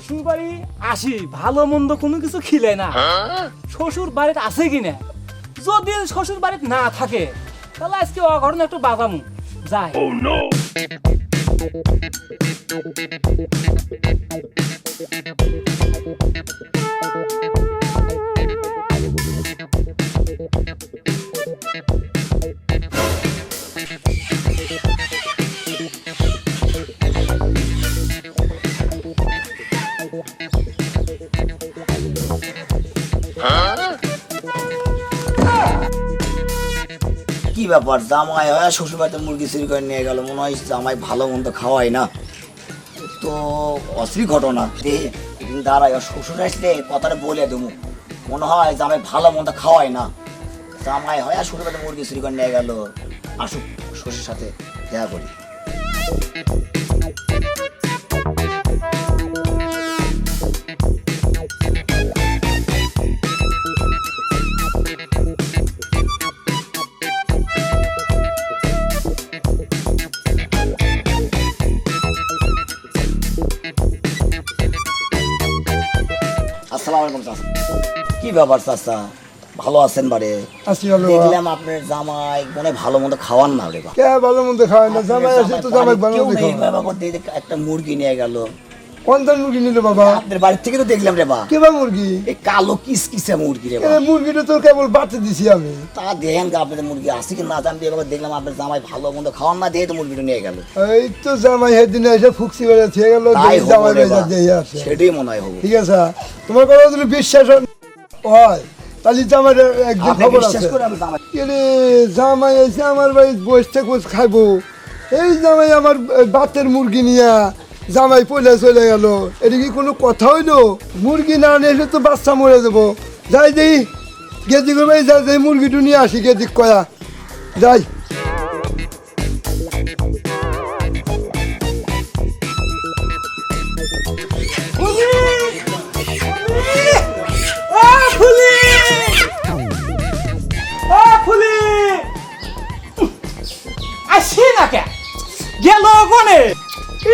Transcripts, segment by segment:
শ্বশুর বাড়ি আসি ভালো মন্দ কোনো কিছু খিলে না। শ্বশুর বাড়িতে আছে কিনা? যদি শ্বশুর বাড়িতে না থাকে তাহলে আজকে অঘটন একটু বাজামু। যাই। কি ব্যাপার? জামাই হয় শ্বশুর বাড়িতে মুরগি চুরি করে নিয়ে গেল। মনে হয় জামাই ভালো মন্দ খাওয়াই না। তো অশ্রী ঘটনা। দে, একদিন দাঁড়াই আর শ্বশুর আসলে কথাটা বলে দেবো। মনে হয় জামাই ভালো মন্দ খাওয়াই না। জামাই হয় আর শ্বশুর বাড়িতে মুরগি চুরি করে নিয়ে গেল। আসুক, শ্বশুর সাথে দেখা করি। কি ব্যাপার চাচা? ভালো আছেন বারে দেখলাম আপনার জামাই মনে ভালো মন্দ খাওয়ান না রে কে ভালো মন্দ খাওয়ায় না? জামাই আসে তো জামাই ভালো মন্দ নেই বাবা একটা মুরগি নিয়ে গেল। মুরগি নিল বাবা? বাড়ি থেকে তো দেখলাম রে বা। মুরগি? এই কালো কিস কিসে মুরগি রে বা। এ মুরগিটা তো কেবল দিছি আমি। তা দেখেন আপনাদের মুরগি আছে কি না জানি এবার দেখলাম আপনার জামাই ভালো মন্দ খাওয়ান না দিয়ে তো মুরগিটা নিয়ে গেল। এই তো জামাই সেদিন এসে ফুকসি বেড়ে থেকে গেল জামাই দিয়ে আসে। সেটাই মনে হয় হব। ঠিক আছে তোমার কথা যদি বিশ্বাস হয়। তাহলে জামাই একদিন খবর আছে। জামাই। এসে আমার বাড়ি বসতে থেকে খাইবো। এই জামাই আমার বাতের মুরগি নিয়া জামাই পয়লা চলে গেল। এটা কি কোনো কথা হইল? মুরগি না নিয়ে তো বাচ্চা মরে যাব। যাই দেই গেদি করবে যাই যাই মুরগিটু নিয়ে আসি গেদিক কয়া। যাই। আসি না কে? গেল কোনে?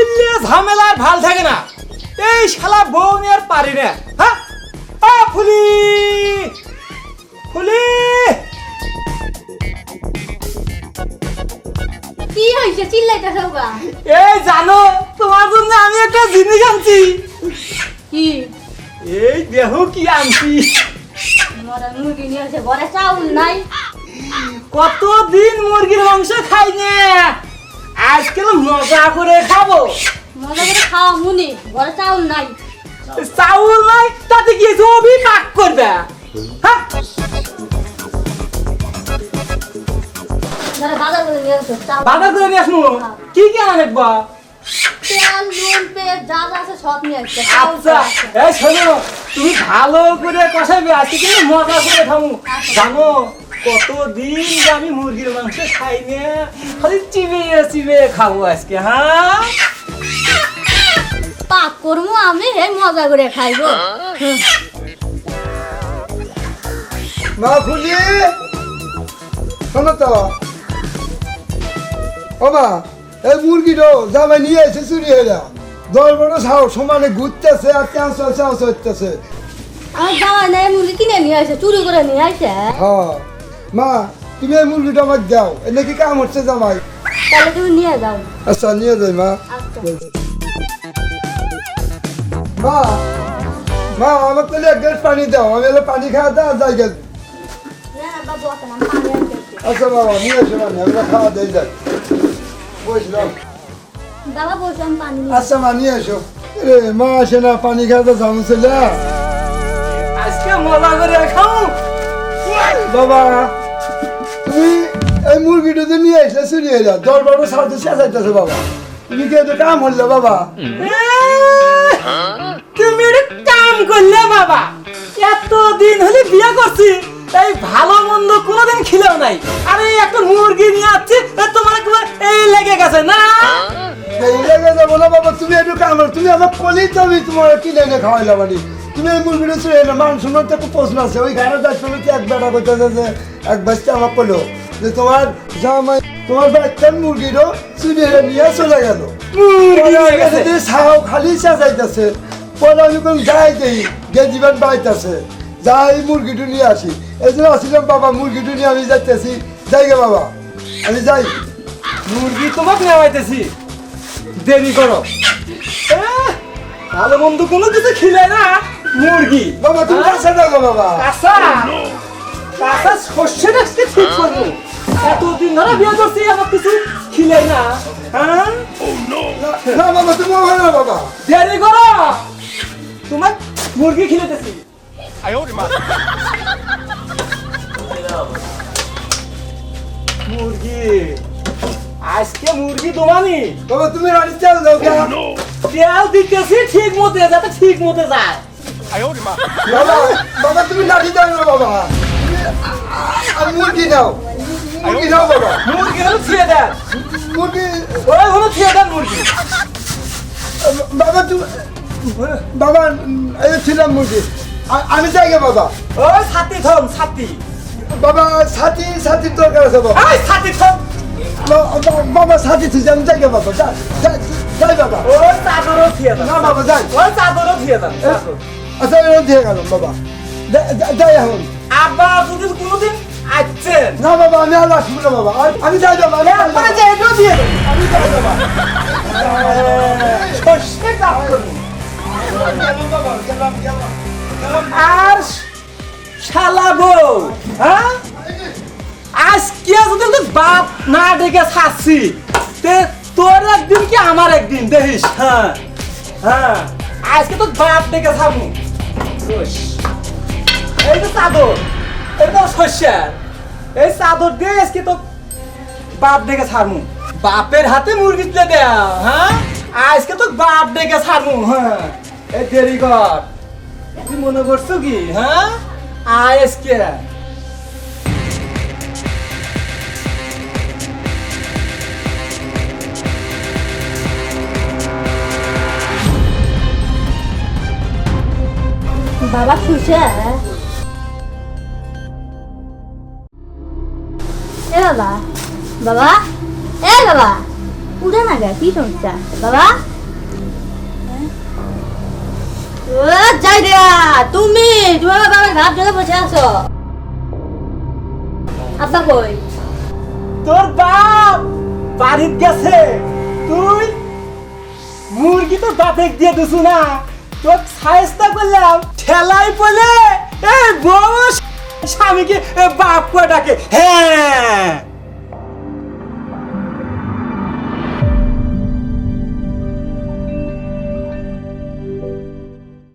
ইল্লে ঝামেলার ভালো থাকে না। এই শালা বউ নিয়ে আর পারি না। হ্যাঁ ফুলি! ফুলি! কি হয়েছে চিল্লাইতেছ গা? এই জানো তোমার জন্য আমি একটা জিনিস আনছি। কি? এই দেহ কি আনছি? মরা মুরগি নিয়ে এসে ঘরে চাউল নাই? কতদিন মুরগির মাংস খাই না আজকে মজা করে খাব। মজা করে খাও মুনি ঘরে চাউল নাই। চাউল নাই তাতে কি জমি পাক করবে। হ্যাঁ? বাজার করে নিয়ে আসব? কি কি আনে দেখবা তেল নুন পেঁয়াজ যা যা আছে সব নিয়ে আসছে আচ্ছা এই শোনো তুমি ভালো করে কষাইবে আজকে কিন্তু মজা করে খামু জানো কতদিন যে আমি মুরগির মাংস খাই না খালি চিবিয়ে চিবিয়ে খাব আজকে হ্যাঁ? পাক করব আমি হে মজা করে খাইবো। মা ফুলি শোনো তো। ও মা এই মুরগিটা জামাই নিয়ে এসে চুরি হয়ে যা দশ বড় সাও সমানে ঘুরতেছে আর চান্স চান্স হইতেছে। আমার জামাই নাই মুরগি কিনে নিয়ে আসে চুরি করে নিয়ে আসে। হ্যাঁ। মা তুমি এই মুরগিটা আমার দাও এনে কি কাম হচ্ছে জামাই। তাহলে তুমি নিয়ে যাও। আচ্ছা নিয়ে যাই মা। আচ্ছা। মা মা আমার তাহলে এক গ্লাস পানি দাও আমি এলে পানি খাওয়া দাও যাই গেল। আচ্ছা বাবা নিয়ে এসে আমরা খাওয়া দিয়ে যাই। বুঝলাম বাবা বসে আমি পানি নিয়ে আচ্ছা মা নিয়ে এসো। রে মা আসে না পানি খাওয়া জামু ছেলে। আজকে মজা করে খামু বাবা তুমি এই মুরগিটা যে নিয়ে আসলে চুরি যাও দশ বারো সাথে চেঁচাইতেছে বাবা। তুমি কে তো কাম হলে বাবা? তুমি একটা কাম করলে বাবা। এতদিন হলে বিয়ে করছি। এই ভালো মন্দ কোনোদিন খিলেও নাই। আরে একটা মুরগি নিয়ে আসছি তোমার একবার এই লেগে গেছে না? এই লেগে যাব না বাবা তুমি একটু কাম করো। তুমি আমার কলি তো আমি তোমার কিনে এনে খাওয়াইলা বাড়ি? তুমি এই মুরগিটা চুরি হয়ে মান শোনার তো একটা প্রশ্ন আছে। ওই গানের দাস শুনেছি এক বেটা করতেছে যে এক বাচ্চা আমার কলো যে তোমার জামাই তোমার বাচ্চার মুরগিরও চুরি নিয়ে চলে গেল। খালি চেঁচাইতেছে পরে আমি কোন যাই দেই গেজিবার বাড়িতে আছে যাই মুরগিটু নিয়ে আসি। এই জন্য আসছিলাম বাবা মুরগিটু নিয়ে আমি যাইতেছি। যাই গে বাবা আমি যাই। মুরগি তোমাকে নেওয়াইতেছি দেরি করো। ভালো মন্দ কোনো কিছু খিলে না। মুরগি। বাবা তুমি কাছে থাকো বাবা। কাঁচা? কাঁচা শস্যের আজকে ঠিক করব? এতদিন ধরে বিয়ে করছি আমার কিছু খিলে না। হ্যাঁ? না বাবা তুমি না বাবা। দেরি করো। তোমার মুরগি খিলেতেছি মুরগি। আজকে মুরগি তোমানি বাবা তুমি রানি চাল দাও কে তেল দিতেছি ঠিক মতে যাতে ঠিক মতে যায়। বাবা বাবা তুমি লাঠি দাও না বাবা। আর মুরগি নাও মুরগি নাও বাবা। মুরগি হলো দেন। মুরগি। ওই হলো দেন মুরগি। বাবা তুমি বাবা এই ছিলাম মুরগি। আমি যাই গে বাবা। ওই ছাতি থম ছাতি। বাবা সাথী সাথী দরকার আছে বাবা। ওই ছাতি থম। বাবা সাথী তুই আমি যাই গে বাবা যাই যাই- বাবা। ওই চাদরও দেন না বাবা যাই। ওই চাদরও দেন চাদর। আচ্ছা এরকম দিয়ে গেলাম বাবা। যা- যা- যাই এখন। আব্বা যদি কোনোদিন আসছেন না বাবা আমি আর আসব না বাবা। আমি যাই বাবা আমি যাই। যে দিয়ে আমি যাই বাবা। কাজ করুন। বাবা গেলাম গেলাম আর শালা বউ হ্যাঁ? আজকে যদি বাপ না ডেকে ছাড়ছি, তে তোর একদিন কি আমার একদিন, দেখিস হ্যাঁ? হ্যাঁ আজকে তোর বাপ ডেকে রোস। এই তো চাদর এই তো শস্যার এই চাদর দিয়ে আজকে তো বাপ ডেকে ছাড়মু বাপের হাতে মুরগি তুলে দেয়া হ্যাঁ? আজকে তো বাপ ডেকে ছাড়মু হ্যাঁ? এই দেরি কর। তুই মনে করছ কি হ্যাঁ? আয় আজকে বাবা খুশি এ বাবা বাবা, এ বাবা, উঠে না গে, কি সমস্যা? বাবা ও যাই রে তুমি তোমার বাবার ভাব জলে বসে আছো। আব্বা কই? তোর বাপ বাড়িত গেছে। তুই মুরগি তো বাপেক দিয়ে দিছু না। তোর সাইজটা করলাম ঠেলাই পড়লে এই বউ স্বামীকে বাপ করে ডাকে।